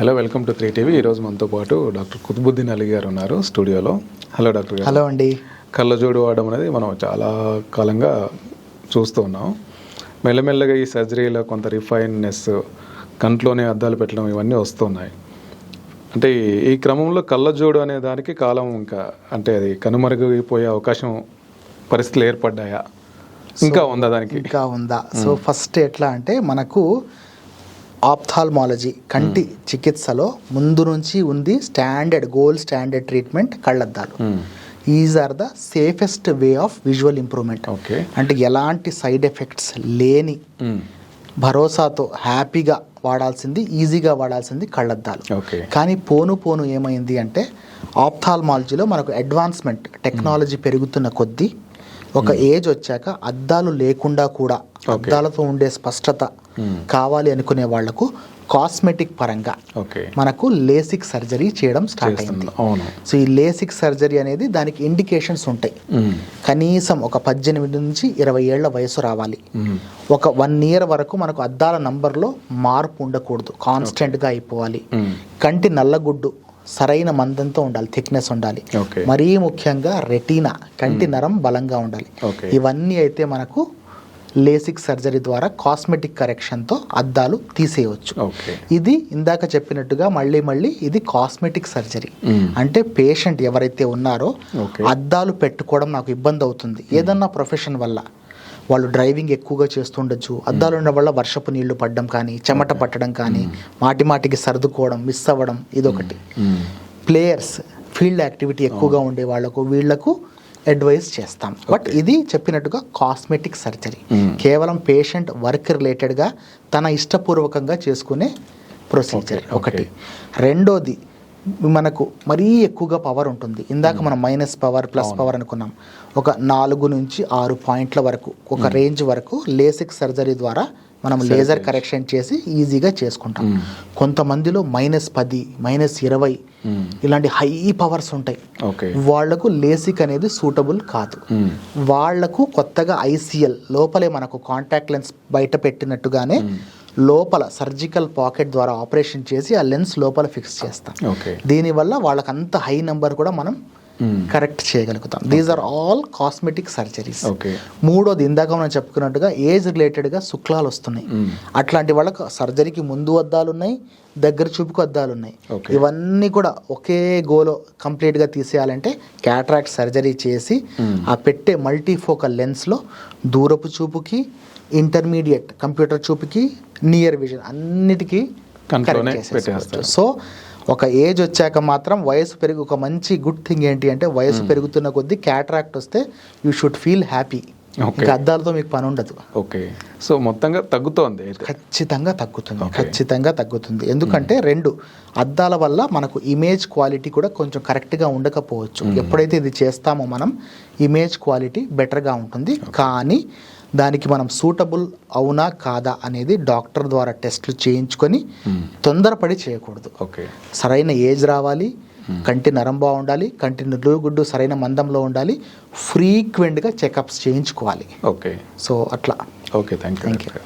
Hello welcome to three TV ఈరోజు మనతో పాటు డాక్టర్ కుతుబుద్దీన్ అలీ గారు ఉన్నారు స్టూడియోలో. హలో డాక్టర్ గారు. హలో అండి. కళ్ళజోడు వాడడం అనేది మనం చాలా కాలంగా చూస్తూ ఉన్నాం. మెల్లమెల్లగా ఈ సర్జరీలో కొంత రిఫైన్నెస్ కంట్లోనే అద్దాలు పెట్టడం ఇవన్నీ వస్తున్నాయి. అంటే ఈ- ఈ క్రమంలో కళ్ళజోడు అనే దానికి కాలం ఇంకా అంటే అది కనుమరుగైపోయే అవకాశం పరిస్థితులు ఏర్పడ్డాయా? ఇంకా ఉందా దానికి? ఇంకా ఉందా? సో ఫస్ట్ ఎట్లా అంటే మనకు ఆప్థాల్మాలజీ కంటి చికిత్సలో ముందు నుంచి ఉంది స్టాండర్డ్ గోల్డ్ స్టాండర్డ్ ట్రీట్మెంట్ కళ్ళద్దాలు. Is are the safest way of visual improvement okay. అంటే ఎలాంటి సైడ్ ఎఫెక్ట్స్ లేని. భరోసాతో హ్యాపీగా వాడాల్సింది ఈజీగా వాడాల్సింది కళ్ళద్దాలు. ఓకే. కానీ పోను పోను ఏమైంది అంటే ఆప్థాల్మాలజీలో మనకు అడ్వాన్స్మెంట్ టెక్నాలజీ పెరుగుతున్న కొద్దీ ఒక ఏజ్ వచ్చాక అద్దాలు లేకుండా కూడా అద్దాలతో ఉండే స్పష్టత కావాలి అనుకునే వాళ్ళకు కాస్మెటిక్ పరంగా ఓకే మనకు లేసిక్ సర్జరీ చేయడం స్టార్ట్ అయింది. సో ఈ లేసిక్ సర్జరీ అనేది దానికి ఇండికేషన్స్ ఉంటాయి. మ్మ్. కనీసం ఒక పద్దెనిమిది నుంచి ఇరవై ఏళ్ళ వయసు రావాలి. మ్మ్. ఒక వన్ ఇయర్ వరకు మనకు అద్దాల నంబర్లో మార్పు ఉండకూడదు. కాన్స్టెంట్గా అయిపోవాలి. కంటి నల్లగుడ్డు సరైన మందంతో ఉండాలి థిక్నెస్ ఉండాలి. మరీ ముఖ్యంగా రెటీనా కంటి నరం బలంగా ఉండాలి. ఇవన్నీ అయితే మనకు లేసిక్ సర్జరీ ద్వారా కాస్మెటిక్ కరెక్షన్తో అద్దాలు తీసేయవచ్చు. ఇది ఇందాక చెప్పినట్టుగా మళ్ళీ మళ్ళీ ఇది కాస్మెటిక్ సర్జరీ. అంటే పేషెంట్ ఎవరైతే ఉన్నారో అద్దాలు పెట్టుకోవడం నాకు ఇబ్బంది అవుతుంది. ఏదన్నా ప్రొఫెషన్ వల్ల వాళ్ళు డ్రైవింగ్ ఎక్కువగా చేస్తుండొచ్చు. అద్దాలు ఉండడం వల్ల వర్షపు నీళ్ళు పడడం కానీ చెమట పట్టడం కానీ మాటి మాటికి సర్దుకోవడం మిస్ అవ్వడం ఇదొకటి. ప్లేయర్స్ ఫీల్డ్ యాక్టివిటీ ఎక్కువగా ఉండే వాళ్ళకు వీళ్ళకు అడ్వైస్ చేస్తాం. బట్ ఇది చెప్పినట్టుగా కాస్మెటిక్ సర్జరీ మ్మ్. కేవలం పేషెంట్ వర్క్ రిలేటెడ్గా తన ఇష్టపూర్వకంగా చేసుకునే ప్రొసీజర్ ఒకటి. రెండోది మనకు మరీ ఎక్కువగా పవర్ ఉంటుంది. ఇందాక మనం మైనస్ పవర్ ప్లస్ పవర్ అనుకున్నాం. ఒక నాలుగు నుంచి ఆరు పాయింట్ల వరకు ఒక రేంజ్ వరకు లేసిక్ సర్జరీ ద్వారా మనం లేజర్ కరెక్షన్ చేసి ఈజీగా చేసుకుంటాం. కొంతమందిలో మైనస్ పది మైనస్ ఇరవై. ఇలాంటి హై పవర్స్ ఉంటాయి. ఓకే వాళ్ళకు లేసిక్ అనేది సూటబుల్ కాదు. మ్మ్. వాళ్ళకు కొత్తగా ఐసీఎల్ లోపలే మనకు కాంటాక్ట్ లెన్స్ బయట పెట్టినట్టుగానే లోపల సర్జికల్ పాకెట్ ద్వారా ఆపరేషన్ చేసి ఆ లెన్స్ లోపల ఫిక్స్ చేస్తాం. ఓకే దీనివల్ల వాళ్ళకి అంత హై నెంబర్ కూడా మనం. కరెక్ట్ చేయగలుగుతాం these are all cosmetic surgeries okay మూడోది ఇందాక మనం చెప్పుకున్నట్టుగా ఏజ్ రిలేటెడ్గా శుక్లాలు వస్తున్నాయి మ్మ్. అట్లాంటి వాళ్ళకి సర్జరీకి ముందు అద్దాలు ఉన్నాయి దగ్గర చూపుకు అద్దాలు ఉన్నాయి. ఇవన్నీ కూడా ఒకే గోలో కంప్లీట్గా తీసేయాలంటే క్యాట్రాక్ట్ సర్జరీ చేసి మ్మ్. ఆ పెట్టే మల్టీఫోకల్ లెన్స్లో దూరపు చూపుకి ఇంటర్మీడియట్ కంప్యూటర్ చూపుకి నియర్ విజన్ అన్నిటికీ. సో ఒక ఏజ్ వచ్చాక మాత్రం వయసు పెరిగి ఒక మంచి గుడ్ థింగ్ ఏంటి అంటే వయసు పెరుగుతున్న కొద్దీ క్యాట్రాక్ట్ వస్తే యూ షుడ్ ఫీల్ హ్యాపీ. ఇంకా అద్దాలతో మీకు పని ఉండదు. ఓకే సో మొత్తంగా తగ్గుతోంది ఖచ్చితంగా తగ్గుతుంది. ఖచ్చితంగా తగ్గుతుంది. ఎందుకంటే రెండు అద్దాల వల్ల మనకు ఇమేజ్ క్వాలిటీ కూడా కొంచెం కరెక్ట్గా ఉండకపోవచ్చు. ఎప్పుడైతే ఇది చేస్తామో మనం ఇమేజ్ క్వాలిటీ బెటర్గా ఉంటుంది. కానీ దానికి మనం సూటబుల్ అవునా కాదా అనేది డాక్టర్ ద్వారా టెస్ట్లు చేయించుకొని తొందరపడి చేయకూడదు. ఓకే. సరైన ఏజ్ రావాలి కంటి నరం బాగుండాలి కంటి నిలువుగుడ్డు సరైన మందంలో ఉండాలి ఫ్రీక్వెంట్గా చెకప్స్ చేయించుకోవాలి. ఓకే. సో అట్లా. Okay thank you